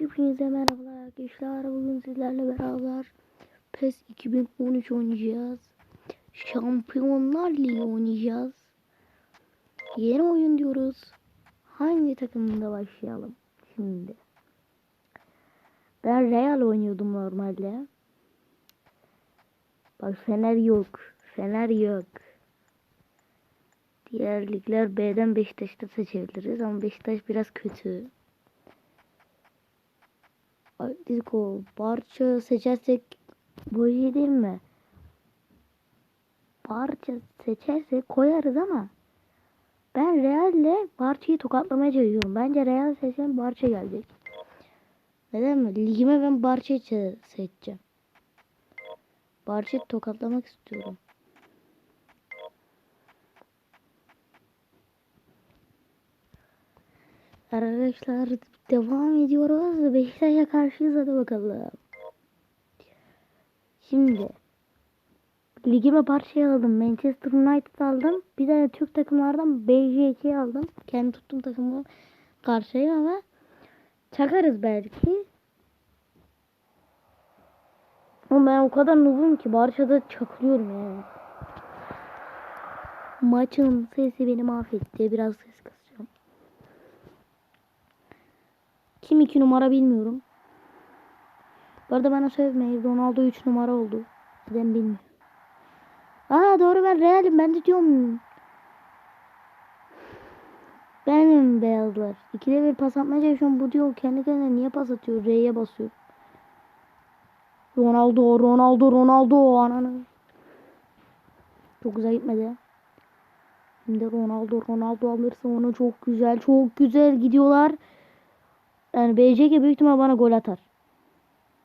Hepinize merhabalar arkadaşlar. Bugün sizlerle beraber PES 2013 oynayacağız. Şampiyonlar Ligi oynayacağız. Yeni oyun diyoruz. Hangi takımında başlayalım şimdi? Ben Real oynuyordum normalde. Bak Fener yok. Fener yok. Diğer ligler B'den Beşiktaş'ta seçebiliriz ama Beşiktaş biraz kötü. Atletico Barça seçersek iyi değil mi? Barça seçersek koyarız ama ben Real'le Barça'yı tokatlamaya çalışıyorum. Bence Real seçen Barça gelecek. Neden mi? Ligime ben Barça'yı çe- seçeceğim. Barça'yı tokatlamak istiyorum. Arkadaşlar devam ediyoruz. Beşiktaş'a karşıyız hadi bakalım. Şimdi ligime parçayı aldım. Manchester United aldım. Bir de Türk takımlardan BJK aldım. Kendi tuttuğum takımı karşıya ama çakarız belki. Ama ben o kadar noobum ki Barça'da çakılıyorum yani. Maçın sesi beni mahvetti. Biraz ses kısacağım. Kim iki numara bilmiyorum. Bu arada bana sövmeyin. Ronaldo 3 numara oldu. Neden bilmiyorum. Aa doğru ben Real'im. Ben de diyorum. Benim beyazlar. İkide bir pas atmaya çalışıyorum. Bu diyor kendi kendine niye pas atıyor? R'ye basıyor. Ronaldo, Ronaldo, Ronaldo. Ananı. Çok güzel gitmedi. Şimdi Ronaldo, Ronaldo alırsa onu çok güzel, çok güzel gidiyorlar. Yani BCG büyük ihtimal bana gol atar.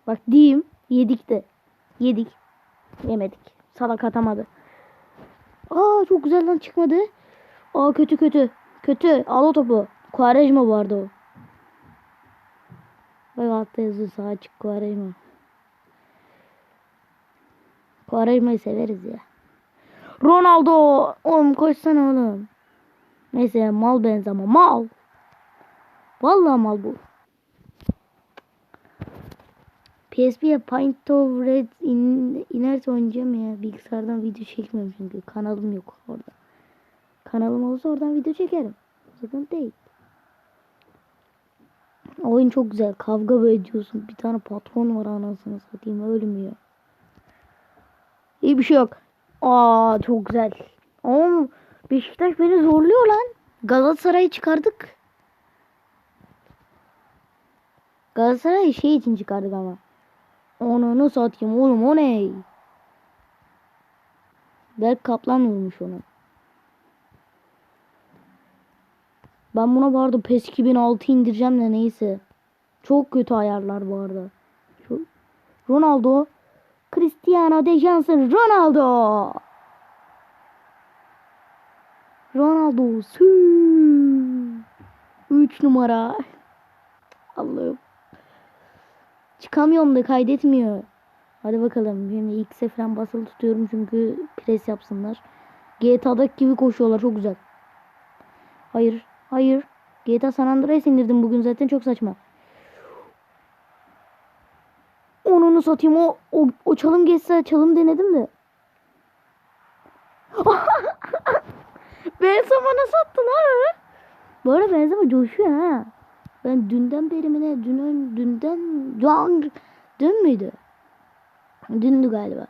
Bak diyeyim. Yedik de. Yedik. Yemedik. Salak atamadı. Aa çok güzel lan çıkmadı. Aa kötü kötü. Kötü. Al o topu. Quaresma vardı o. Bak altta yazıyor sağ açık Quaresma. Quaresma'yı severiz ya. Ronaldo. Oğlum koşsana oğlum. Neyse mal benzeme. Mal. Vallahi mal bu. PSP'ye Paint of Red in, inerse oynayacağım ya. Bilgisayardan video çekmiyorum çünkü. Kanalım yok orada. Kanalım olsa oradan video çekerim. Sıkıntı değil. Oyun çok güzel. Kavga böyle ediyorsun. Bir tane patron var anasını satayım. Ölmüyor. İyi bir şey yok. Aa çok güzel. Oğlum Beşiktaş beni zorluyor lan. Galatasaray'ı çıkardık. Galatasaray'ı şey için çıkardık ama. Onu satayım oğlum o ne? Berk Kaplan vurmuş onu. Ben buna bu arada PES 2006 indireceğim de neyse. Çok kötü ayarlar bu arada. Şu Ronaldo. Cristiano de Johnson. Ronaldo. Ronaldo. Sü. 3 numara. Allah'ım. Çıkamıyorum da kaydetmiyor. Hadi bakalım. Şimdi X'e falan basılı tutuyorum çünkü pres yapsınlar. GTA'daki gibi koşuyorlar. Çok güzel. Hayır. Hayır. GTA San Andreas indirdim bugün zaten çok saçma. Onunu satayım o, o, o çalım geçse çalım denedim de. Benzema nasıl attın ha? Bu arada Benzema coşuyor ha. Ben dünden beri mi ne? Dün, dünden, dün, dün müydü? Dündü galiba.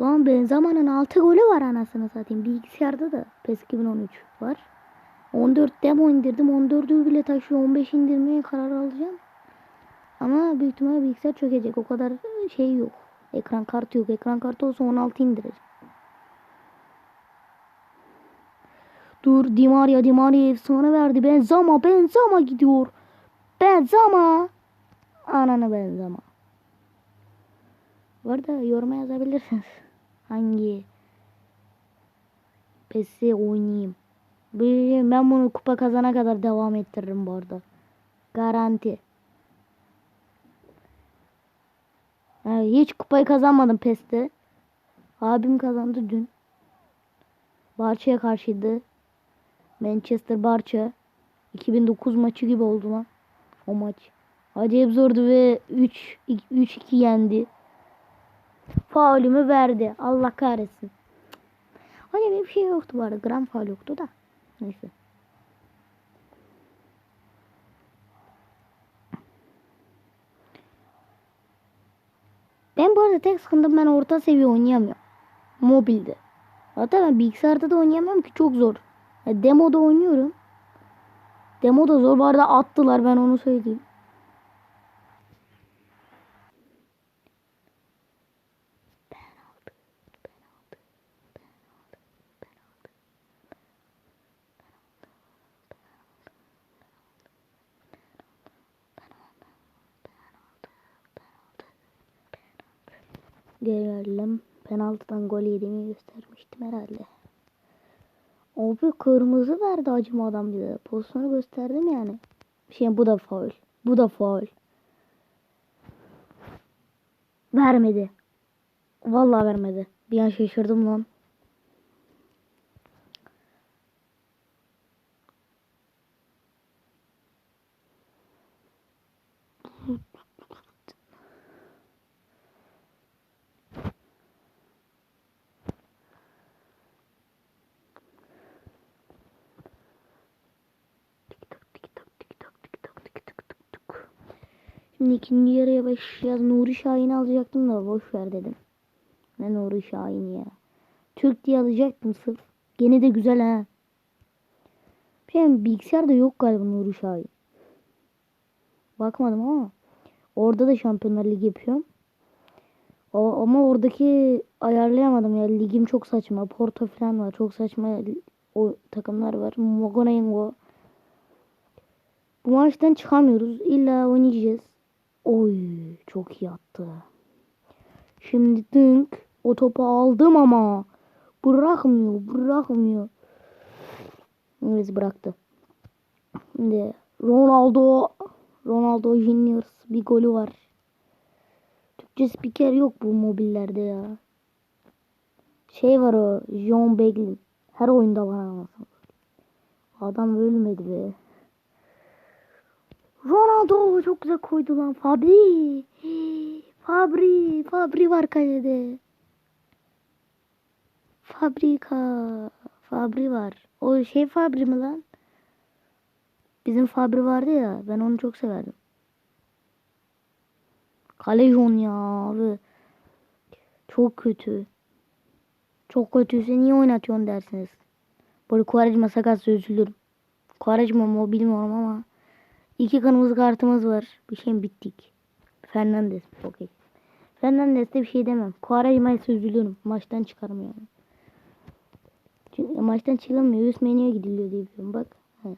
Lan Benzema'nın 6 golü var anasını satayım. Bilgisayarda da PES 2013 var. 14 demo indirdim. 14'ü bile taşıyor. 15 indirmeye karar alacağım. Ama büyük ihtimalle bilgisayar çökecek. O kadar şey yok. Ekran kartı yok. Ekran kartı olsa 16 indireceğim. Dur Di Maria Di Maria efsane verdi. Benzema Benzema gidiyor. Benzema. Ananı Benzema. Bu arada yoruma yazabilirsiniz. Hangi PES'i oynayayım. Ben bunu kupa kazana kadar devam ettiririm bu arada. Garanti. Hiç kupayı kazanmadım PES'te. Abim kazandı dün. Barça'ya karşıydı. Manchester Barça. 2009 maçı gibi oldu lan. O maç. Acayip zordu ve 3 3-2 yendi. Faulümü verdi. Allah kahretsin. Hani bir şey yoktu bu. Gram faul yoktu da. Neyse. Ben bu arada tek sıkıntım ben orta seviye oynayamıyorum. Mobilde. Hatta ben bilgisayarda da oynayamıyorum ki çok zor. Demoda oynuyorum. Demo da zor. Bu arada attılar ben onu söyleyeyim. Gelelim. Penaltıdan gol yediğimi göstermiştim herhalde. Abi kırmızı verdi acıma adam bize. Pozisyonu gösterdim yani. Şey bu da faul. Bu da faul. Vermedi. Vallahi vermedi. Bir an şaşırdım lan. Şimdi ikinci yarıya başlayacağız. Nuri Şahin'i alacaktım da boş ver dedim. Ne Nuri Şahin ya. Türk diye alacaktım sırf. Gene de güzel ha. Şey, bilgisayarda yok galiba Nuri Şahin. Bakmadım ama. Orada da Şampiyonlar Ligi yapıyorum. O, ama oradaki ayarlayamadım ya. Ligim çok saçma. Porto falan var. Çok saçma o takımlar var. Mogonengo. Bu maçtan çıkamıyoruz. İlla oynayacağız. Oy çok iyi attı. Şimdi dünk o topu aldım ama bırakmıyor bırakmıyor. Neyse bıraktı. Şimdi Ronaldo Ronaldo Juniors bir golü var. Türkçe spiker yok bu mobillerde ya. Şey var o John Beglin. Her oyunda var anasını. Adam ölmedi be. Ronaldo çok güzel koydu lan. Fabri. Fabri. Fabri var kalede. Fabrika. Fabri var. O şey Fabri mi lan? Bizim Fabri vardı ya. Ben onu çok severdim. Kalejon ya abi. Çok kötü. Çok kötüyse niye oynatıyorsun dersiniz. Böyle Kuvarajma sakatsa üzülürüm. Kuvarajma mı bilmiyorum ama. İki kırmızı kartımız var. Bir şey bittik. Fernandes. Okey. Fernandes'te bir şey demem. Kuvarajma'ya üzülüyorum. Maçtan çıkarım. Çünkü maçtan çıkamıyor. Üst menüye gidiliyor diye biliyorum. Bak. He.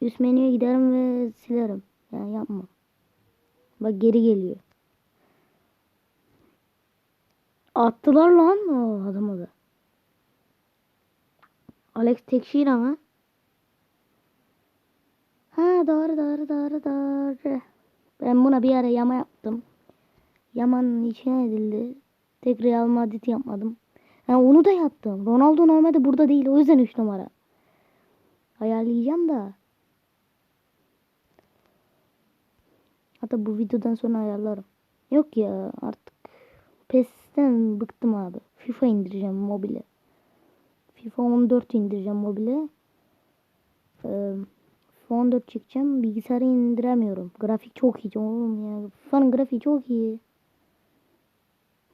Üst menüye giderim ve silerim. Yani yapma. Bak geri geliyor. Attılar lan o adamı da. Alex Tekşehir ama. Ha doğru doğru doğru doğru. Ben buna bir ara yama yaptım. Yamanın içine edildi. Tek Real Madrid yapmadım. Ha, onu da yaptım. Ronaldo normalde burada değil. O yüzden 3 numara. Ayarlayacağım da. Hatta bu videodan sonra ayarlarım. Yok ya artık PES'ten bıktım abi. FIFA indireceğim mobile. FIFA 14 indireceğim mobile. Ee, 14 çekeceğim. Bilgisayarı indiremiyorum. Grafik çok iyi oğlum ya. FIFA'nın grafiği çok iyi.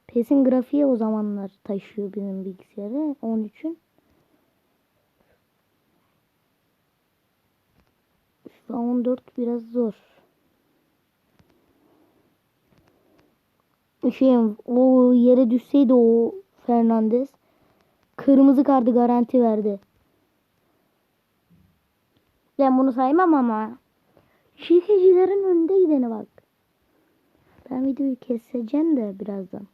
PES'in grafiği o zamanlar taşıyor bizim bilgisayarı. 13'ün. FIFA 14 biraz zor. Şey, o yere düşseydi o Fernandez kırmızı kartı garanti verdi. Ben bunu saymam ama. Şirkecilerin önünde gidene bak. Ben videoyu keseceğim de birazdan.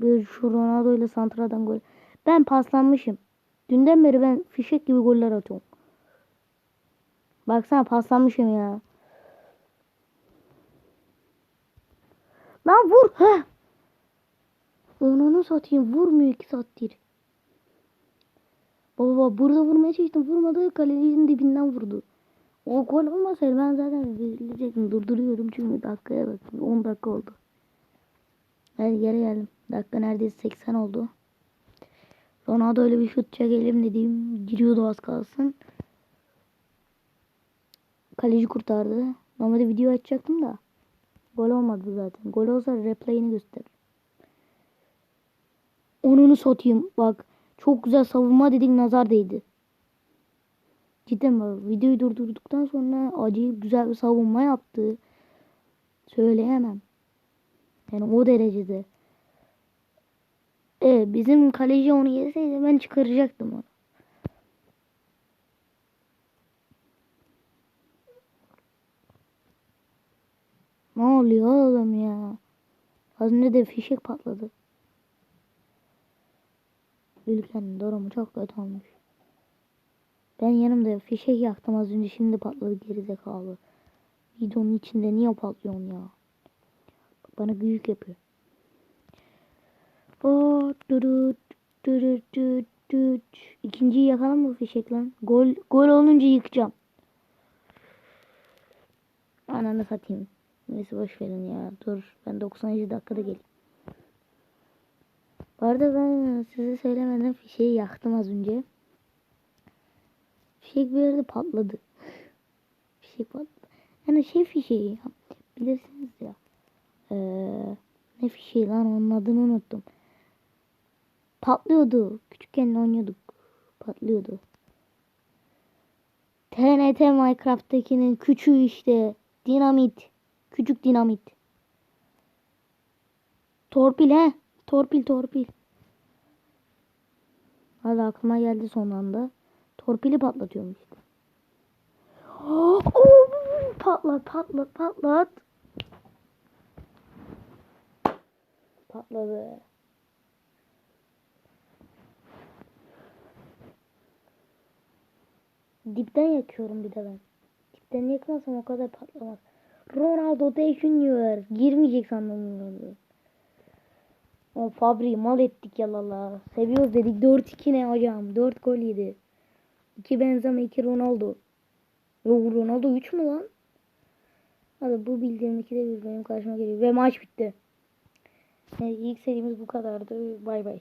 Bir şu Ronaldo ile Santra'dan gol. Ben paslanmışım. Dünden beri ben fişek gibi goller atıyorum. Baksana paslanmışım ya. Lan vur. Heh. Onu satayım. Vurmuyor iki saattir. Baba burada vurmaya çalıştım. Vurmadı. Kalecinin dibinden vurdu. O gol olmasaydı ben zaten izleyecektim. Durduruyorum çünkü dakikaya bakın. 10 dakika oldu. Hadi geri geldim. Dakika neredeyse 80 oldu. Ronaldo öyle bir şut çekelim dediğim giriyordu az kalsın. Kaleci kurtardı. Normalde video açacaktım da. Gol olmadı zaten. Gol olsa replay'ini göster. Onunu satayım. Bak çok güzel savunma dedik nazar değdi. Cidden bak videoyu durdurduktan sonra acayip güzel bir savunma yaptı. Söyleyemem. Yani o derecede. Evet bizim kaleci onu yeseydi ben çıkaracaktım onu. Ne oluyor oğlum ya? Az önce de fişek patladı. Ülkenin durumu çok kötü olmuş. Ben yanımda fişek yaktım az önce şimdi patladı gerizekalı. Videonun içinde niye patlıyorsun ya? Bana büyük yapıyor. O durut durut durut durut. İkinciyi yakalım mı fişek lan? Gol gol olunca yıkacağım. Ananı satayım. Neyse boş verin ya. Dur ben 90. dakikada geleyim. Bu arada ben size söylemeden fişeği yaktım az önce. Fişek bir yerde patladı. Fişek patladı. Yani şey fişeği ya. Bilirsiniz ya. Ee, ne fişeği lan onun adını unuttum. Patlıyordu. Küçükken oynuyorduk. Patlıyordu. TNT Minecraft'takinin küçüğü işte. Dinamit. Küçük dinamit. Torpil he. Torpil torpil. Hadi aklıma geldi son anda. Torpili patlatıyorum işte. Oh, patlat patlat patlat. Patladı. Dipten yakıyorum bir de ben. Dipten yakmasam o kadar patlamaz. Ronaldo de Junior. Girmeyecek sandım Ronaldo. O Fabri mal ettik yalala. Seviyoruz dedik. 4-2 ne hocam? 4 gol yedi. 2 Benzema 2 Ronaldo. Yok Ronaldo 3 mü lan? Hadi bu bildiğim 2'de bir benim karşıma geliyor. Ve maç bitti. Yani ilk serimiz bu kadardı. Bay bay.